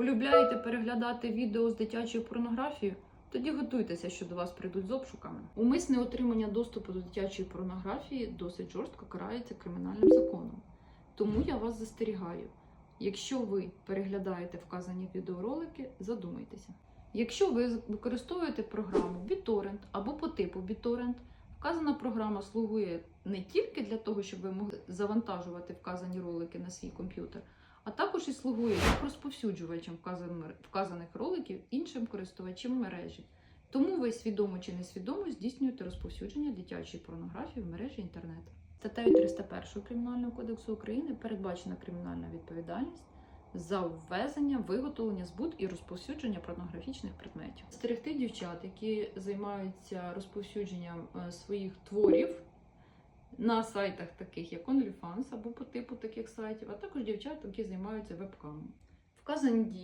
Полюбляєте переглядати відео з дитячою порнографією? Тоді готуйтеся, що до вас прийдуть з обшуками. Умисне отримання доступу до дитячої порнографії досить жорстко карається кримінальним законом. Тому я вас застерігаю. Якщо ви переглядаєте вказані відеоролики, задумайтеся. Якщо ви використовуєте програму BitTorrent або по типу BitTorrent, вказана програма слугує не тільки для того, щоб ви могли завантажувати вказані ролики на свій комп'ютер, а також і слугує як розповсюджувачем вказаних- роликів іншим користувачам мережі. Тому ви свідомо чи несвідомо здійснюєте розповсюдження дитячої порнографії в мережі інтернет. Статтею 301 Кримінального кодексу України передбачена кримінальна відповідальність за ввезення, виготовлення, збут і розповсюдження порнографічних предметів. Стерегти дівчат, які займаються розповсюдженням е, своїх творів на сайтах, таких як OnlyFans або по типу таких сайтів, а також дівчат, які займаються вебкамом. Вказані дії